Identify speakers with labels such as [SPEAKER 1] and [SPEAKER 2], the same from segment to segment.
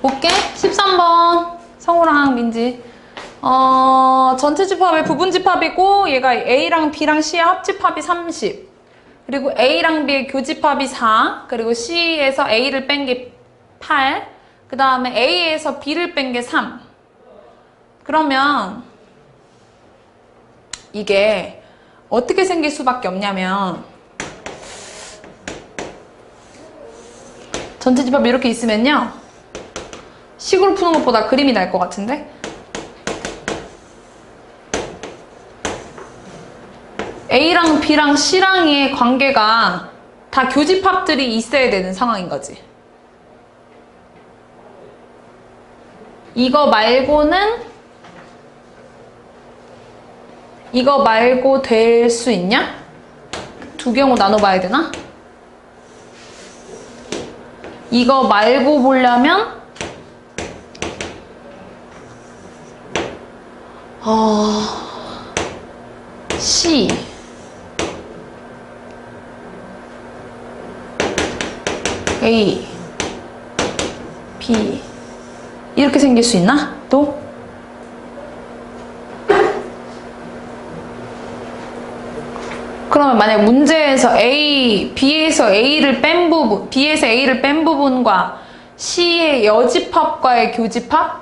[SPEAKER 1] 볼게. 13번. 성우랑 민지. 어, 전체 집합의 부분 집합이고, 얘가 A랑 B랑 C의 합집합이 30. 그리고 A랑 B의 교집합이 4. 그리고 C에서 A를 뺀 게 8. 그 다음에 A에서 B를 뺀 게 3. 그러면, 이게 어떻게 생길 수밖에 없냐면, 전체 집합이 이렇게 있으면요. 식으로 푸는 것보다 그림이 날 것 같은데? A랑 B랑 C랑의 관계가 다 교집합들이 있어야 되는 상황인 거지. 이거 말고는 이거 말고 될 수 있냐? 두 경우 나눠봐야 되나? 이거 말고 보려면 어... C A B 이렇게 생길 수 있나? 또? 그러면 만약 문제에서 A, B에서 A를 뺀 부분, B에서 A를 뺀 부분과 C의 여집합과의 교집합?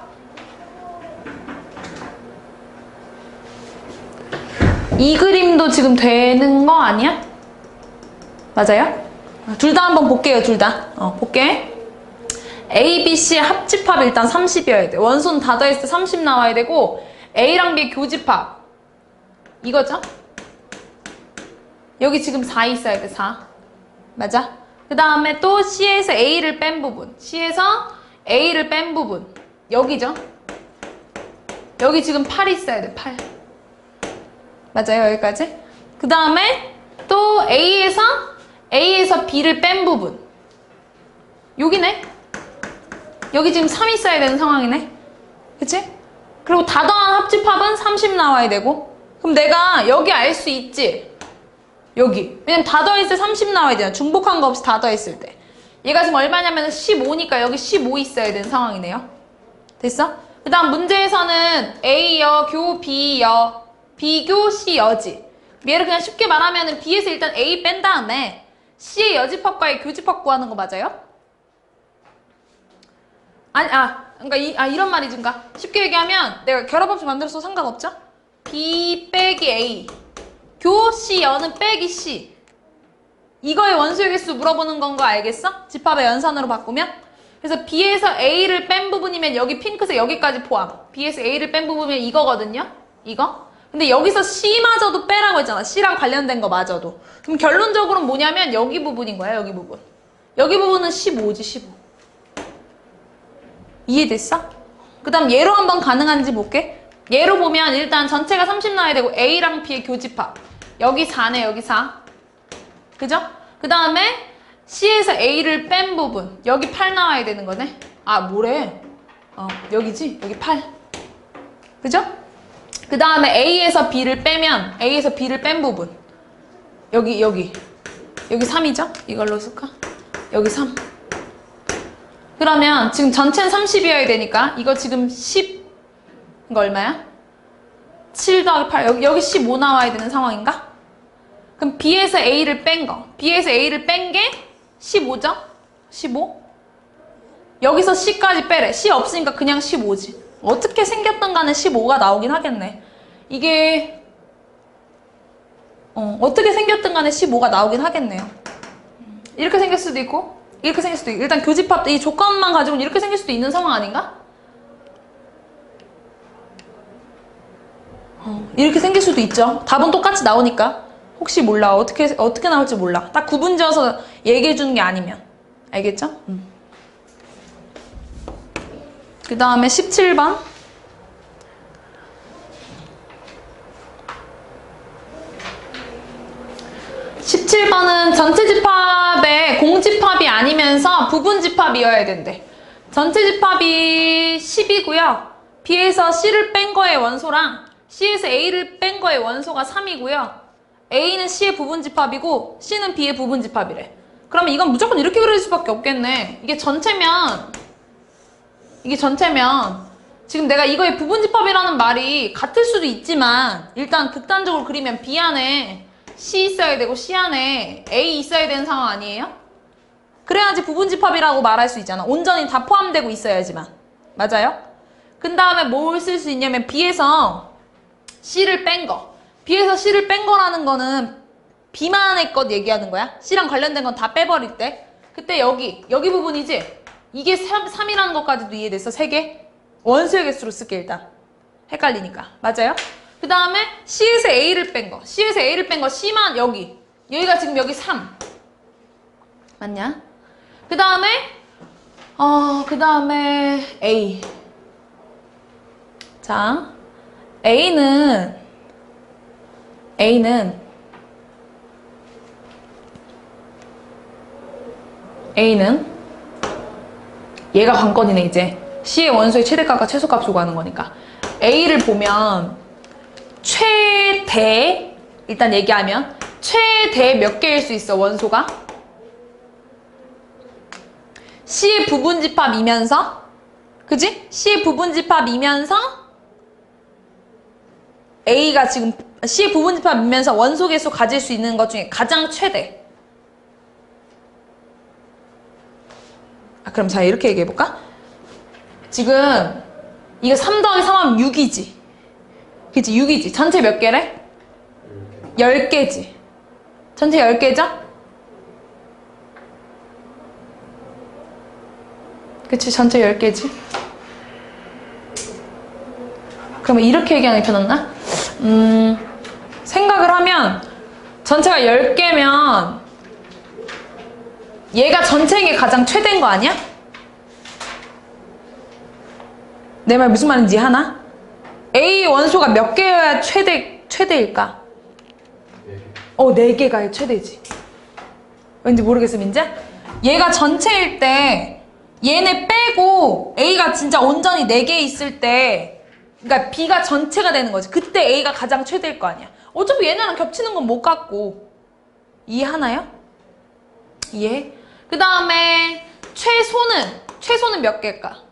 [SPEAKER 1] 이 그림도 지금 되는 거 아니야? 맞아요? 둘 다 한번 볼게요, 둘 다. 어, 볼게. A, B, C의 합집합이 일단 30이어야 돼. 원소는 다 더했을 때30 나와야 되고, A랑 B의 교집합. 이거죠? 여기 지금 4 있어야 돼, 4. 맞아? 그 다음에 또 C에서 A를 뺀 부분. C에서 A를 뺀 부분. 여기죠? 여기 지금 8 있어야 돼, 8. 맞아요, 여기까지? 그 다음에 또 A에서 A에서 B를 뺀 부분. 여기네? 여기 지금 3 있어야 되는 상황이네? 그치? 그리고 다 더한 합집합은 30 나와야 되고. 그럼 내가 여기 알 수 있지? 여기. 왜냐면 다 더했을 때 30 나와야 되잖아. 중복한 거 없이 다 더했을 때. 얘가 지금 얼마냐면 15니까 여기 15 있어야 되는 상황이네요. 됐어? 그 다음 문제에서는 A여, 교, B여, B교, C여지. 얘를 그냥 쉽게 말하면 B에서 일단 A 뺀 다음에 C의 여집합과의 교집합 구하는 거 맞아요? 아니, 아, 그러니까 이, 아, 이런 그러니까 쉽게 얘기하면 내가 결합함수 만들어서 상관없죠? B 빼기 A. 교 C 여는 빼기 C. 이거의 원소의 개수 물어보는 건 거 알겠어? 집합의 연산으로 바꾸면? 그래서 B에서 A를 뺀 부분이면 여기 핑크색 여기까지 포함. B에서 A를 뺀 부분이면 이거거든요? 이거? 근데 여기서 C마저도 빼라고 했잖아. C랑 관련된 거 마저도. 그럼 결론적으로 뭐냐면 여기 부분인 거야, 여기 부분. 여기 부분은 15지, 15. 이해됐어? 그 다음 얘로 한번 가능한지 볼게. 얘로 보면 일단 전체가 30 나와야 되고 A랑 B의 교집합. 여기 4네, 여기 4. 그죠? 그 다음에 C에서 A를 뺀 부분. 여기 8 나와야 되는 거네. 아, 뭐래? 어, 여기지? 여기 8. 그죠? 그 다음에 A에서 B를 빼면 A에서 B를 뺀 부분. 여기, 여기. 여기 3이죠? 이걸로 쓸까? 여기 3. 그러면 지금 전체는 30이어야 되니까 이거 지금 10 이거 얼마야? 7 더하기 8 여기, 여기 15 나와야 되는 상황인가? 그럼 B에서 A를 뺀거 B에서 A를 뺀 게 15죠? 15 여기서 C까지 빼래 C 없으니까 그냥 15지 어떻게 생겼든 간에 15가 나오긴 하겠네 이게 어, 어떻게 생겼든 간에 15가 나오긴 하겠네요 이렇게 생길 수도 있고 이렇게 생길 수도 있고 일단 교집합 이 조건만 가지고는 이렇게 생길 수도 있는 상황 아닌가? 어, 이렇게 생길 수도 있죠. 답은 똑같이 나오니까 혹시 몰라 어떻게 어떻게 나올지 몰라. 딱 구분 지어서 얘기해 주는 게 아니면 알겠죠? 음. 그 다음에 17번. 십칠 번은 전체 집합의 공집합이 아니면서 부분 집합이어야 된대. 전체 집합이 10이고요. B에서 C를 뺀 거의 원소랑 C에서 A를 뺀 거의 원소가 3이고요. A는 C의 부분 집합이고 C는 B의 부분 집합이래. 그러면 이건 무조건 이렇게 그릴 수밖에 없겠네. 이게 전체면 이게 전체면 지금 내가 이거의 부분집합이라는 말이 같을 수도 있지만 일단 극단적으로 그리면 B 안에 C 있어야 되고 C 안에 A 있어야 되는 상황 아니에요? 그래야지 부분집합이라고 말할 수 있잖아. 온전히 다 포함되고 있어야지만. 맞아요? 그 다음에 뭘 쓸 수 있냐면 B에서 C를 뺀 거. B에서 C를 뺀 거라는 거는 B만의 것 얘기하는 거야. C랑 관련된 건 다 빼버릴 때. 그때 여기, 여기 부분이지? 이게 3, 3이라는 것까지도 이해됐어? 3개? 원수의 개수로 쓸게 일단. 헷갈리니까. 맞아요? 그 다음에 C에서 A를 뺀 거. C에서 A를 뺀 거 C만 여기. 여기가 지금 여기 3. 맞냐? 그 다음에 어, 그 다음에 A. 자, A는 A는 A는 얘가 관건이네 이제. C의 원소의 최대값과 최소값을 구하는 거니까. A를 보면 최대 일단 얘기하면 최대 몇 개일 수 있어 원소가? C의 부분 집합이면서 그지? C의 부분 집합이면서 A가 지금 C의 부분 집합이면서 원소 개수 가질 수 있는 것 중에 가장 최대 그럼 자 이렇게 얘기해 볼까? 지금 이거 3 더하기 3 하면 6이지 그치 6이지 전체 몇 개래? 10개지 전체 10개죠? 그치 전체 10개지 그러면 이렇게 얘기하는 게 편했나? 음 생각을 하면 전체가 10개면 얘가 전체인 게 가장 최대인 거 아니야? 내 말 무슨 말인지 하나? A 원소가 몇 개여야 최대, 최대일까? 어, 네 개가 최대지. 왠지 모르겠어, 민재? 얘가 전체일 때, 얘네 빼고 A가 진짜 온전히 네 개 있을 때, 그러니까 B가 전체가 되는 거지. 그때 A가 가장 최대일 거 아니야. 어차피 얘네랑 겹치는 건못 갖고. 이해하나요? 이해? 그 다음에 최소는, 최소는 몇 개일까?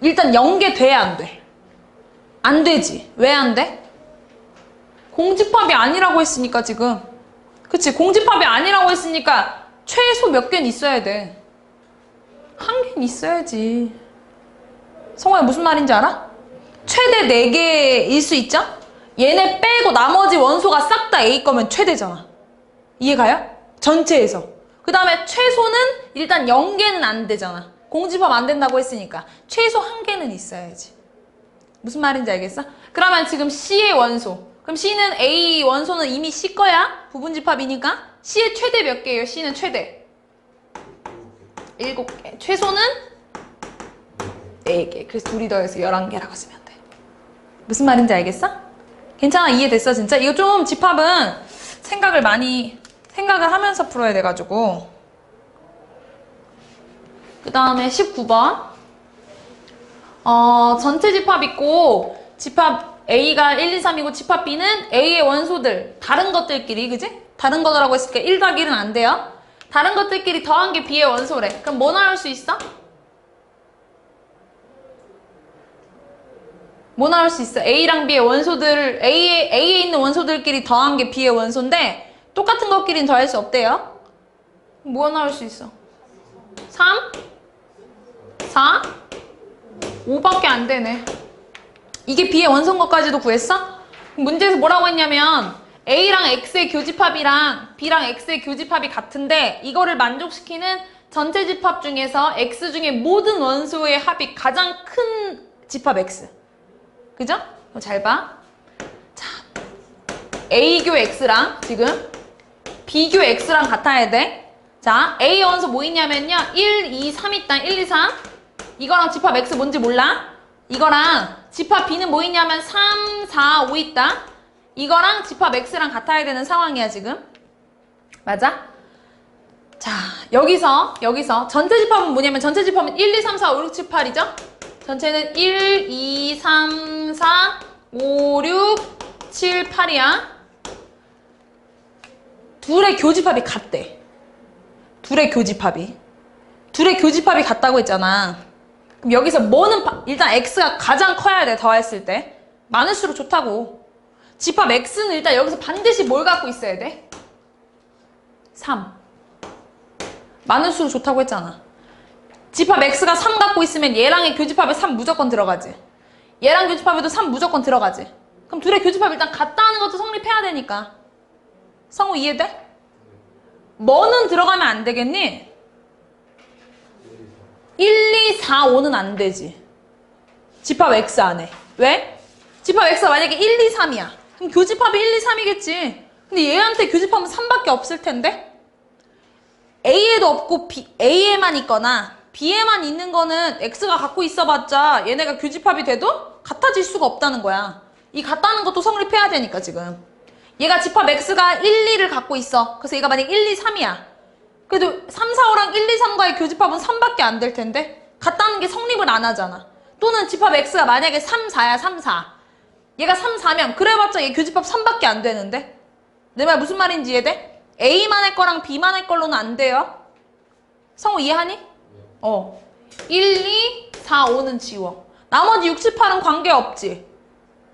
[SPEAKER 1] 일단 연계돼야 안 돼. 안 되지. 왜 안 돼? 공집합이 아니라고 했으니까 지금. 그치? 공집합이 아니라고 했으니까 최소 몇 개는 있어야 돼. 한 개는 있어야지. 성호야 무슨 말인지 알아? 최대 4개일 수 있죠? 얘네 빼고 나머지 원소가 싹 다 A 거면 최대잖아. 이해가요? 전체에서. 그 다음에 최소는 일단 0개는 안 되잖아. 공집합 안 된다고 했으니까 최소 한 개는 있어야지. 무슨 말인지 알겠어? 그러면 지금 C의 원소. 그럼 C는 A 원소는 이미 C 거야? 부분집합이니까 C의 최대 몇 개예요? C는 최대. 7개. 최소는 4개. 그래서 둘이 더해서 11개라고 쓰면 돼. 무슨 말인지 알겠어? 괜찮아? 이해됐어? 진짜? 이거 좀 집합은 생각을 많이 생각을 하면서 풀어야 돼가지고 그 다음에 19번. 어, 전체 집합 있고, 집합 A가 1, 2, 3이고, 집합 B는 A의 원소들, 다른 것들끼리, 그지? 다른 거라고 했으니까 1 더하기 1은 안 돼요. 다른 것들끼리 더한 게 B의 원소래. 그럼 뭐 나올 수 있어? 뭐 나올 수 있어? A랑 B의 원소들, A에, A에 있는 원소들끼리 더한 게 B의 원소인데, 똑같은 것끼리는 더할 수 없대요. 뭐 나올 수 있어? 3? 4? 5밖에 안 되네. 이게 B의 원소인 것까지도 구했어? 문제에서 뭐라고 했냐면 A랑 X의 교집합이랑 B랑 X의 교집합이 같은데 이거를 만족시키는 전체 집합 중에서 X 중에 모든 원소의 합이 가장 큰 집합 X. 그죠? 잘 봐. 자, A교 X랑 지금 B교 X랑 같아야 돼. 자, A 원소 뭐 있냐면요. 1, 2, 3 있다. 1, 2, 3. 이거랑 집합 X 뭔지 몰라? 이거랑 집합 B는 뭐 있냐면 3, 4, 5 있다. 이거랑 집합 X랑 같아야 되는 상황이야, 지금. 맞아? 자, 여기서, 여기서 전체 집합은 뭐냐면 전체 집합은 1, 2, 3, 4, 5, 6, 7, 8이죠? 전체는 1, 2, 3, 4, 5, 6, 7, 8이야. 둘의 교집합이 같대. 둘의 교집합이. 둘의 교집합이 같다고 했잖아. 여기서 뭐는 바- 일단 x가 가장 커야 돼 더했을 때 많을수록 좋다고. 집합 x는 일단 여기서 반드시 뭘 갖고 있어야 돼? 3. 많을수록 좋다고 했잖아. 집합 x가 3 갖고 있으면 얘랑의 교집합에 3 무조건 들어가지. 얘랑 교집합에도 3 무조건 들어가지. 그럼 둘의 교집합 일단 같다는 것도 성립해야 되니까. 성우 이해돼? 뭐는 들어가면 안 되겠니? 1, 2, 4, 5는 안 되지. 집합 X 안에. 왜? 집합 X가 만약에 1, 2, 3이야. 그럼 교집합이 1, 2, 3이겠지. 근데 얘한테 교집합은 3밖에 없을 텐데? A에도 없고 B, A에만 있거나 B에만 있는 거는 X가 갖고 있어봤자 얘네가 교집합이 돼도 같아질 수가 없다는 거야. 이 같다는 것도 성립해야 되니까 지금. 얘가 집합 X가 1, 2를 갖고 있어. 그래서 얘가 만약 1, 2, 3이야. 그래도 3, 4, 5랑 1, 2, 3과의 교집합은 3밖에 안 될 텐데 같다는 게 성립을 안 하잖아. 또는 집합 X가 만약에 3, 4야 3, 4. 얘가 3, 4면 그래봤자 얘 교집합 3밖에 안 되는데 내 말 무슨 말인지 이해돼? A만의 거랑 B만의 걸로는 안 돼요. 성우 이해하니? 어. 1, 2, 4, 5는 지워. 나머지 6, 7, 8은 관계없지.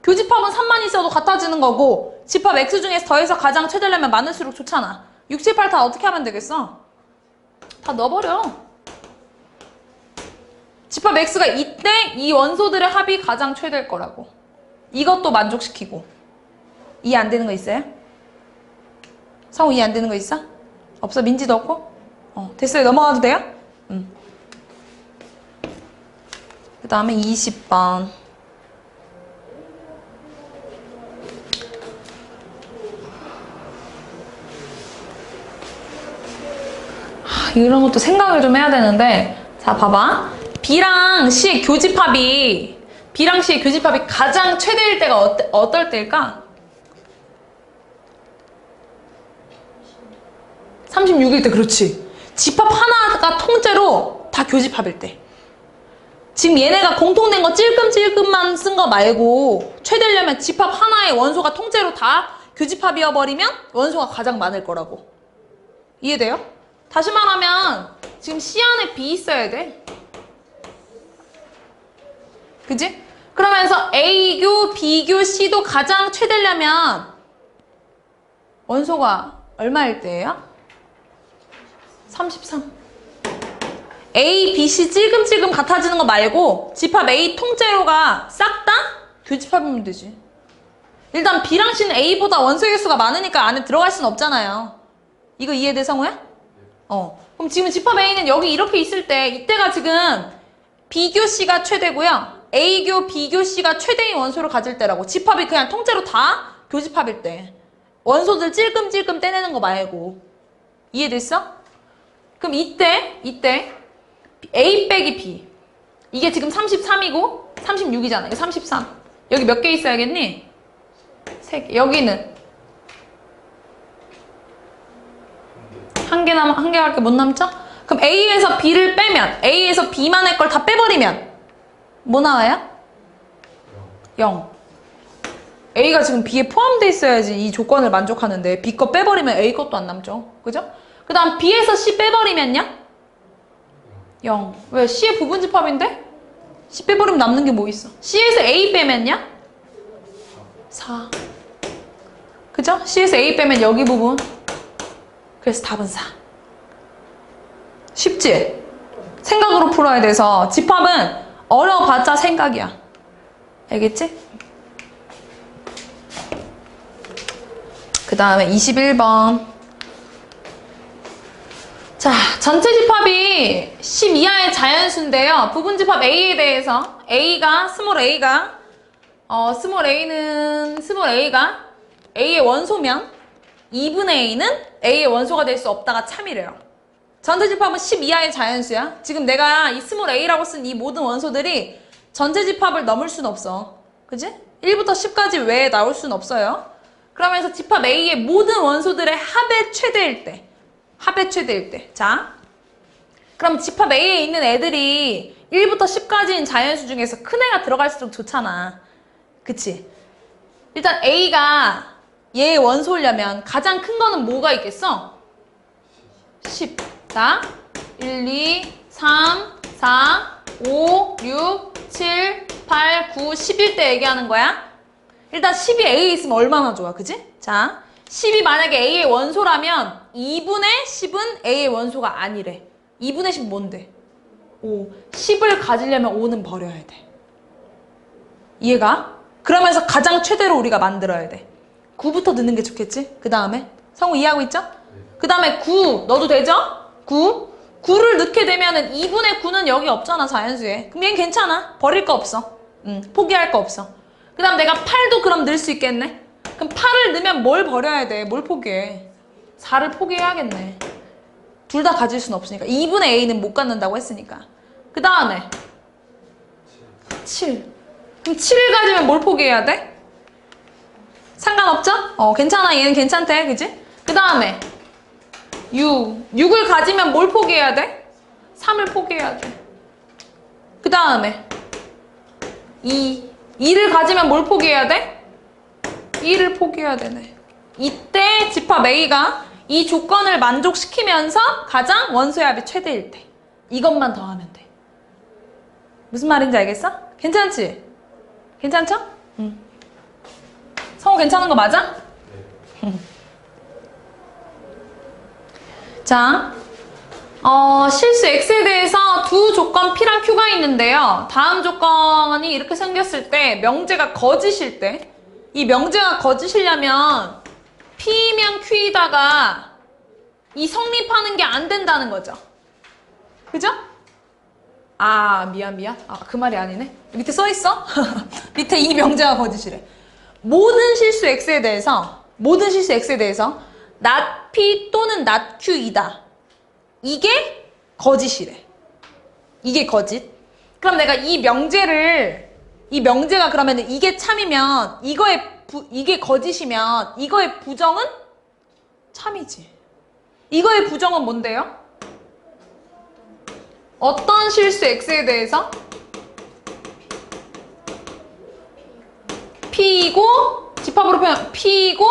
[SPEAKER 1] 교집합은 3만 있어도 같아지는 거고 집합 X 중에서 더해서 가장 최대려면 많을수록 좋잖아. 6, 7, 8 다 어떻게 하면 되겠어? 다 넣어버려. 집합 X가 이때 이 원소들의 합이 가장 최대일 거라고. 이것도 만족시키고. 이해 안 되는 거 있어요? 성우 이해 안 되는 거 있어? 없어? 민지도 없고? 어, 됐어요. 넘어가도 돼요? 음. 그 다음에 20번. 이런 것도 생각을 좀 해야 되는데 자 봐봐 B랑 C의 교집합이 B랑 C의 교집합이 가장 최대일 때가 어때, 어떨 때일까? 36일 때 그렇지 집합 하나가 통째로 다 교집합일 때 지금 얘네가 공통된 거 찔끔찔끔만 쓴 거 말고 최대려면 집합 하나의 원소가 통째로 다 교집합이어 버리면 원소가 가장 많을 거라고 이해돼요? 다시 말하면 지금 C 안에 B 있어야 돼. 그지? 그러면서 A교, B교, C도 가장 최대려면 원소가 얼마일 때예요? 33. A, B, C 찔끔찔끔 같아지는 거 말고 집합 A 통째로가 싹 다 교집합이면 되지. 일단 B랑 C는 A보다 원소 개수가 많으니까 안에 들어갈 수는 없잖아요. 이거 이해돼 성우야? 어. 그럼 지금 집합 A는 여기 이렇게 있을 때 이때가 지금 B교 C가 최대고요. A교 B교 C가 최대인 원소를 가질 때라고. 집합이 그냥 통째로 다 교집합일 때. 원소들 찔끔찔끔 떼내는 거 말고. 이해됐어? 그럼 이때 이때 A 빼기 B. 이게 지금 33이고 36이잖아. 이거 33. 여기 몇 개 있어야겠니? 3개. 여기는 한 개 남, 한 개밖에 못 남죠? 그럼 A에서 B를 빼면, A에서 B만의 걸 다 빼버리면, 뭐 나와요? 0. A가 지금 B에 포함되어 있어야지 이 조건을 만족하는데, B 거 빼버리면 A 것도 안 남죠? 그죠? 그 다음 B에서 C 빼버리면요? 0. 왜? C의 부분집합인데? C 빼버리면 남는 게 뭐 있어? C에서 A 빼면요? 4. 그죠? C에서 A 빼면 여기 부분. 그래서 답은 4. 쉽지? 생각으로 풀어야 돼서 집합은 어려워봤자 생각이야. 알겠지? 그 다음에 21번. 자, 전체 집합이 10 이하의 자연수인데요. 부분 집합 A에 대해서 A가 스몰 A가 어 스몰 A는 스몰 A가 A의 원소면 2분의 A는 A의 원소가 될 수 없다가 참이래요. 전체 집합은 10 이하의 자연수야. 지금 내가 이 스몰 A라고 쓴 이 모든 원소들이 전체 집합을 넘을 순 없어. 그지? 1부터 10까지 외에 나올 순 없어요. 그러면서 집합 A의 모든 원소들의 합의 최대일 때. 합의 최대일 때. 자. 그럼 집합 A에 있는 애들이 1부터 10까지인 자연수 중에서 큰 애가 들어갈수록 좋잖아. 그치? 일단 A가 얘의 원소려면 가장 큰 거는 뭐가 있겠어? 10. 자, 1, 2, 3, 4, 5, 6, 7, 8, 9, 11때 얘기하는 거야. 일단 10이 A에 있으면 얼마나 좋아, 그지? 자, 10이 만약에 A의 원소라면 2분의 10은 A의 원소가 아니래. 2분의 10 뭔데? 5. 10을 가지려면 5는 버려야 돼. 이해가? 그러면서 가장 최대로 우리가 만들어야 돼. 9부터 넣는 게 좋겠지? 그 다음에? 성우 이해하고 있죠? 그 다음에 9 넣어도 되죠? 9 9를 넣게 되면은 2분의 9는 여기 없잖아 자연수에. 그럼 얘는 괜찮아? 버릴 거 없어. 응, 포기할 거 없어. 그 다음 내가 8도 그럼 넣을 수 있겠네? 그럼 8을 넣으면 뭘 버려야 돼? 뭘 포기해? 4를 포기해야겠네. 둘 다 가질 수는 없으니까. 2분의 a는 못 갖는다고 했으니까. 그 다음에? 7 그럼 7을 가지면 뭘 포기해야 돼? 상관없죠? 어, 괜찮아. 얘는 괜찮대. 그지? 그 다음에 6. 6을 가지면 뭘 포기해야 돼? 3을 포기해야 돼. 그 다음에 2. 2를 가지면 뭘 포기해야 돼? 2를 포기해야 되네. 이때 집합 A가 이 조건을 만족시키면서 가장 원소의 합이 최대일 때. 이것만 더하면 돼. 무슨 말인지 알겠어? 괜찮지? 괜찮죠? 응. 성우 괜찮은 거 맞아? 자, 어, 실수 X에 대해서 두 조건 P랑 Q가 있는데요. 다음 조건이 이렇게 생겼을 때, 명제가 거짓일 때, 이 명제가 거짓이려면 P면 Q이다가 이 성립하는 게 안 된다는 거죠. 그죠? 아, 미안, 미안. 아, 그 말이 아니네. 밑에 써 있어? 밑에 이 명제가 거짓이래. 모든 실수 x에 대해서 모든 실수 x에 대해서 not p 또는 not q이다. 이게 거짓이래. 이게 거짓. 그럼 내가 이 명제를 이 명제가 그러면 이게 참이면 이거의 부, 이게 거짓이면 이거의 부정은 참이지. 이거의 부정은 뭔데요? 어떤 실수 x에 대해서 P이고 집합으로 표현 P이고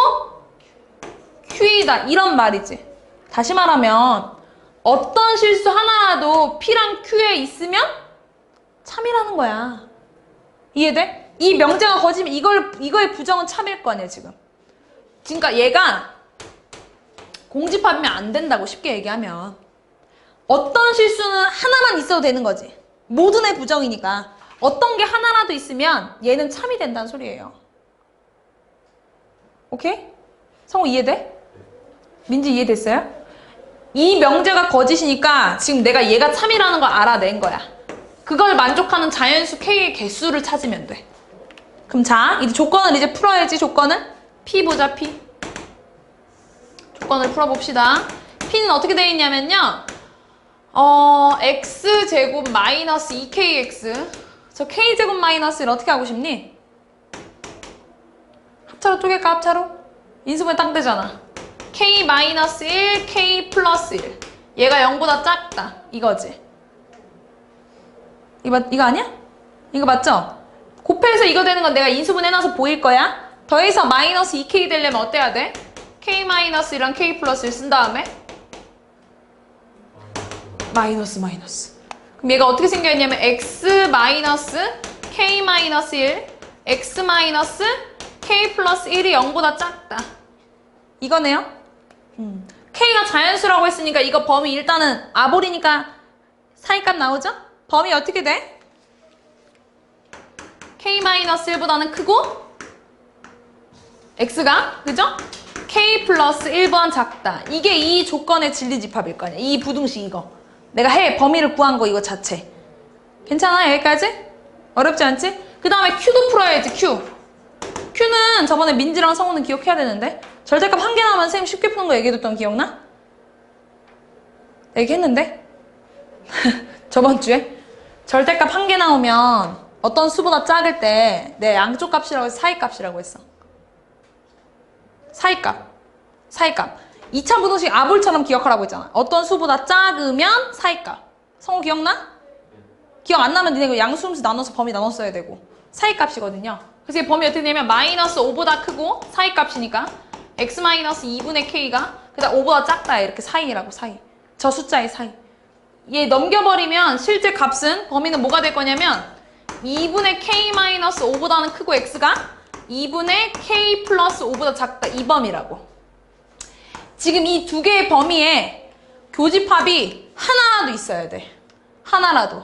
[SPEAKER 1] Q이다 이런 말이지. 다시 말하면 어떤 실수 하나라도 P랑 Q에 있으면 참이라는 거야. 이해돼? 이 명제가 거짓면 이걸 이거의 부정은 참일 거 아니야 지금. 그러니까 얘가 공집합이면 안 된다고 쉽게 얘기하면 어떤 실수는 하나만 있어도 되는 거지. 모든 의 부정이니까. 어떤 게 하나라도 있으면 얘는 참이 된다는 소리예요. 오케이? 성우 이해돼? 민지 이해됐어요? 이 명제가 거짓이니까 지금 내가 얘가 참이라는 걸 알아낸 거야. 그걸 만족하는 자연수 K의 개수를 찾으면 돼. 그럼 자, 이제 조건을 이제 풀어야지, 조건을. P 보자, P. 조건을 풀어봅시다. P는 어떻게 되어 있냐면요. 어, X제곱 마이너스 2KX. 저 K제곱 마이너스를 어떻게 하고 싶니? 합차로 쪼갤까, 합차로? 인수분해 딱 되잖아. K 마이너스 1, K 플러스 1. 얘가 0보다 작다. 이거지. 이거, 맞- 이거 아니야? 이거 맞죠? 곱해서 이거 되는 건 내가 인수분 해놔서 보일 거야. 더해서 마이너스 2K 되려면 어때야 돼? K 마이너스 1랑 K 플러스 1 쓴 다음에 마이너스 마이너스. 그럼 얘가 어떻게 생겨있냐면 X 마이너스 K 마이너스 1, X 마이너스 K 플러스 1이 0보다 작다. 이거네요. 음. K가 자연수라고 했으니까 이거 범위 일단은 아볼이니까 사이값 나오죠? 범위 어떻게 돼? K-1보다는 크고 X가 그죠? K 플러스 1번 작다. 이게 이 조건의 진리집합일 거 아니야. 이 부등식 이거. 내가 해 범위를 구한 거 이거 자체. 괜찮아 여기까지? 어렵지 않지? 그 다음에 Q도 풀어야지 Q. Q는 저번에 민지랑 성우는 기억해야 되는데 절대값 한 개 나오면 선생님 쉽게 푸는 거 얘기해줬던 기억나? 얘기했는데? 저번 주에? 절대값 한 개 나오면 어떤 수보다 작을 때 내 양쪽 값이라고 해서 사이값이라고 했어. 사이값. 사이값. 2차 부등식 아볼처럼 기억하라고 했잖아. 어떤 수보다 작으면 사이값. 성우 기억나? 기억 안 나면 니네 그 양수음수 나눠서 범위 나눴어야 되고. 사이값이거든요. 그래서 이 범위 어떻게 되냐면 마이너스 5보다 크고 사이 값이니까 x 마이너스 2분의 k가 그다음 5보다 작다 이렇게 사이라고 사이. 저 숫자의 사이. 얘 넘겨버리면 실제 값은 범위는 뭐가 될 거냐면 2분의 k-5보다는 크고 x가 2분의 k 플러스 5보다 작다 이 범위라고. 지금 이 두 개의 범위에 교집합이 하나라도 있어야 돼. 하나라도.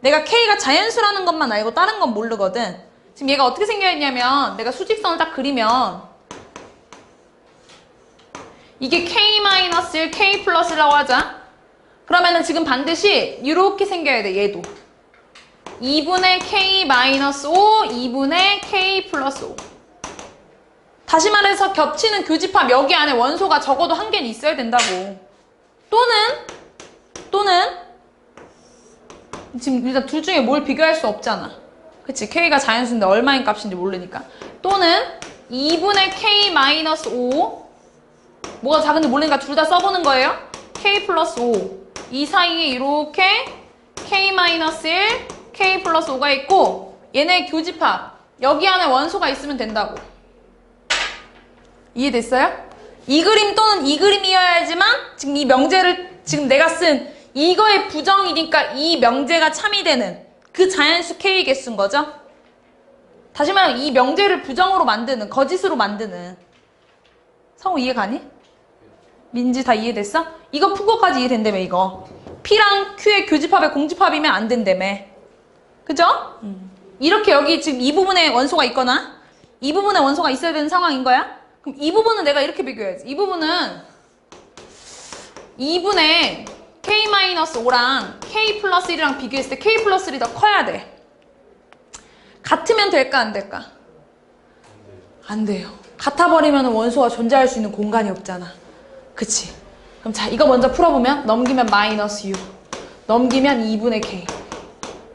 [SPEAKER 1] 내가 k가 자연수라는 것만 알고 다른 건 모르거든. 지금 얘가 어떻게 생겨 있냐면 내가 수직선을 딱 그리면 이게 k-1, k 플러스라고 하자. 그러면은 지금 반드시 이렇게 생겨야 돼, 얘도. 2분의 k-5, 2분의 k 플러스 5. 다시 말해서 겹치는 교집합 여기 안에 원소가 적어도 한 개는 있어야 된다고. 또는, 또는, 지금 일단 둘 중에 뭘 비교할 수 없잖아. 그치? k가 자연수인데 얼마인 값인지 모르니까. 또는 2분의 k-5 뭐가 작은지 모르니까 둘 다 써보는 거예요. k 플러스 5. 이 사이에 이렇게 k-1, k 플러스 5가 있고 얘네 교집합. 여기 안에 원소가 있으면 된다고. 이해됐어요? 이 그림 또는 이 그림이어야지만 지금 이 명제를 지금 내가 쓴 이거의 부정이니까 이 명제가 참이 되는 그 자연수 k 개수인 거죠? 다시 말하면 이 명제를 부정으로 만드는 거짓으로 만드는 성우 이해 가니? 민지 다 이해됐어? 이거 푼 것까지 이해된다며 이거 P랑 Q의 교집합의 공집합이면 안 된다며 그죠? 이렇게 여기 지금 이 부분에 원소가 있거나 이 부분에 원소가 있어야 되는 상황인 거야? 그럼 이 부분은 내가 이렇게 비교해야지 이 부분은 2분의 K-5랑 K 플러스 1이랑 비교했을 때 K 플러스 1이 더 커야 돼 같으면 될까 안 될까? 안 돼요. 같아버리면 원소가 존재할 수 있는 공간이 없잖아. 그치? 그럼 자, 이거 먼저 풀어보면 넘기면 마이너스 6. 넘기면 2분의 k.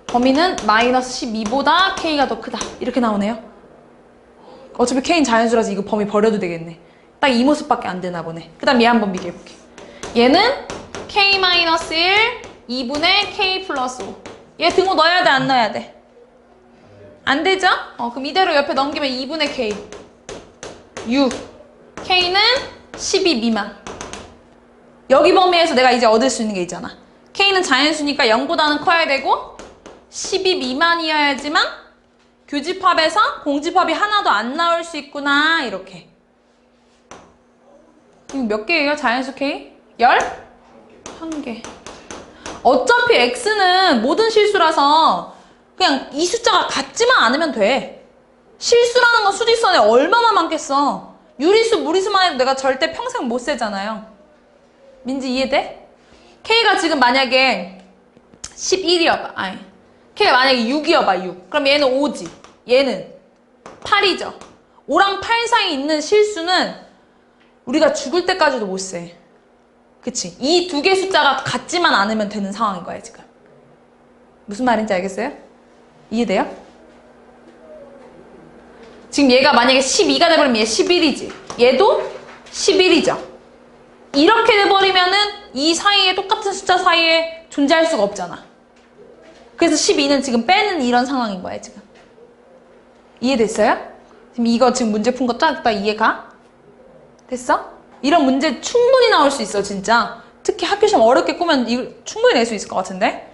[SPEAKER 1] 범위는 마이너스 12보다 k가 더 크다. 이렇게 나오네요. 어차피 k는 자연수라서 이거 범위 버려도 되겠네. 딱 이 모습밖에 안 되나 보네. 그 다음 얘 한번 비교해볼게. 얘는 k-1, 2분의 k 플러스 5. 얘 등호 넣어야 돼, 안 넣어야 돼? 안 되죠? 어, 그럼 이대로 옆에 넘기면 2분의 k. 6. k는 12 미만. 여기 범위에서 내가 이제 얻을 수 있는 게 있잖아. k는 자연수니까 0보다는 커야 되고 12 미만이어야지만 교집합에서 공집합이 하나도 안 나올 수 있구나. 이렇게. 이거 몇 개예요? 자연수 k? 10? 1개. 어차피 x는 모든 실수라서 그냥 이 숫자가 같지만 않으면 돼. 실수라는 건 수직선에 얼마나 많겠어. 유리수, 무리수만 해도 내가 절대 평생 못 세잖아요. 민지 이해돼? K가 지금 만약에 11이어봐. 아니. K가 만약에 6이어봐, 6. 그럼 얘는 5지. 얘는 8이죠. 5랑 8 사이에 있는 실수는 우리가 죽을 때까지도 못 세. 그치? 이 두 개 숫자가 같지만 않으면 되는 상황인 거야, 지금. 무슨 말인지 알겠어요? 이해돼요? 지금 얘가 만약에 12가 돼버리면 얘 11이지. 얘도 11이죠. 이렇게 돼버리면은 이 사이에 똑같은 숫자 사이에 존재할 수가 없잖아. 그래서 12는 지금 빼는 이런 상황인 거야, 지금. 이해됐어요? 지금 이거 지금 문제 푼 거 딱 다 이해가? 됐어? 이런 문제 충분히 나올 수 있어, 진짜. 특히 학교 시험 어렵게 꾸면 이거 충분히 낼 수 있을 것 같은데?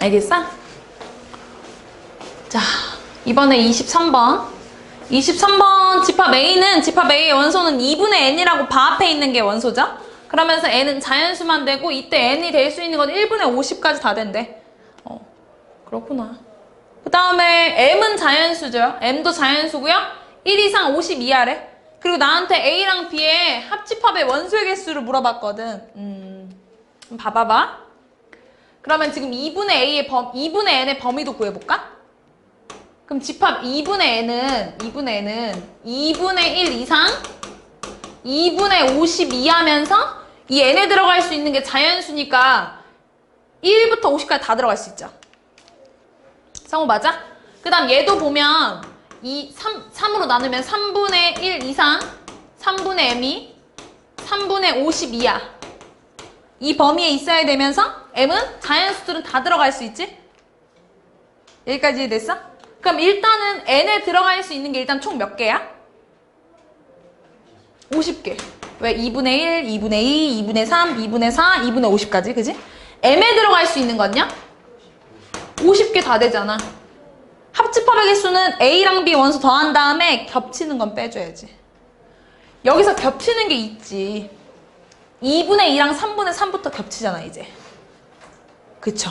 [SPEAKER 1] 알겠어? 자, 이번에 23번. 23번 집합 A는 집합 A의 원소는 2분의 n이라고 바 앞에 있는 게 원소죠? 그러면서 n은 자연수만 되고 이때 n이 될 수 있는 건 1분의 50까지 다 된대. 어, 그렇구나. 그 다음에 m은 자연수죠. m도 자연수고요. 1 이상 50 이하래. 그리고 나한테 A랑 B의 합집합의 원소의 개수를 물어봤거든. 음, 좀 봐봐봐. 그러면 지금 2분의 A의 범, 2분의 N의 범위도 구해볼까? 그럼 집합 2분의 N은, 2분의 N은 2분의 1 이상 2분의 52 하면서 이 N에 들어갈 수 있는 게 자연수니까 1부터 50까지 다 들어갈 수 있죠. 성우 맞아? 그 다음 얘도 보면 이 3, 3으로 나누면 3분의 1 이상 3분의 m이 3분의 52야. 이 범위에 있어야 되면서 m은 자연수들은 다 들어갈 수 있지? 여기까지 이해됐어? 그럼 일단은 n에 들어갈 수 있는 게 일단 총 몇 개야? 50개. 왜 2분의 1, 2분의 2, 2분의 3, 2분의 4, 2분의 50까지, 그지? m에 들어갈 수 있는 건요? 50개 다 되잖아. 합집합의 개수는 a랑 b 원수 더한 다음에 겹치는 건 빼줘야지. 여기서 겹치는 게 있지. 2분의 2랑 3분의 3부터 겹치잖아, 이제. 그쵸?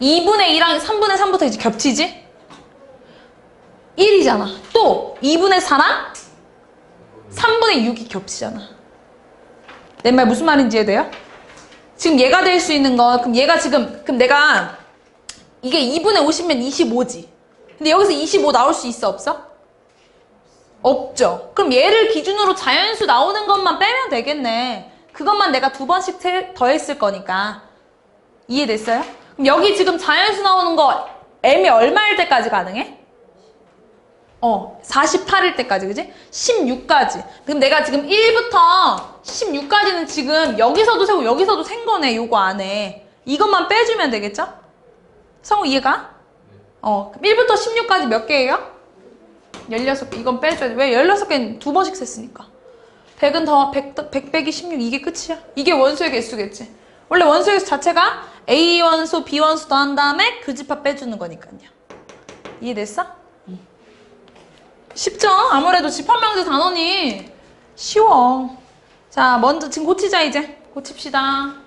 [SPEAKER 1] 2분의 2랑 3분의 3부터 이제 겹치지? 1이잖아. 또 2분의 4랑 3분의 6이 겹치잖아. 내 말 무슨 말인지 이해돼요? 지금 얘가 될 수 있는 거, 그럼 얘가 지금, 그럼 내가 이게 2분의 50면 25지. 근데 여기서 25 나올 수 있어, 없어? 없죠. 그럼 얘를 기준으로 자연수 나오는 것만 빼면 되겠네. 그것만 내가 두 번씩 태- 더했을 거니까. 이해됐어요? 그럼 여기 지금 자연수 나오는 거 m이 얼마일 때까지 가능해? 어, 48일 때까지, 그지? 16까지. 그럼 내가 지금 1부터 16까지는 지금 여기서도 세고 여기서도 센 거네, 요거 안에. 이것만 빼주면 되겠죠? 성우 이해가? 어, 그럼 1부터 16까지 몇 개예요? 16개. 이건 빼줘야 돼. 왜? 16개는 두 번씩 셌으니까. 100은 더, 100, 100 빼기 16, 이게 끝이야. 이게 원수의 개수겠지. 원래 원수의 개수 자체가 A 원수, B 원수 더한 다음에 그 집합 빼주는 거니까요. 이해됐어? 쉽죠? 아무래도 집합명제 단원이 쉬워. 자, 먼저 지금 고치자 이제. 고칩시다.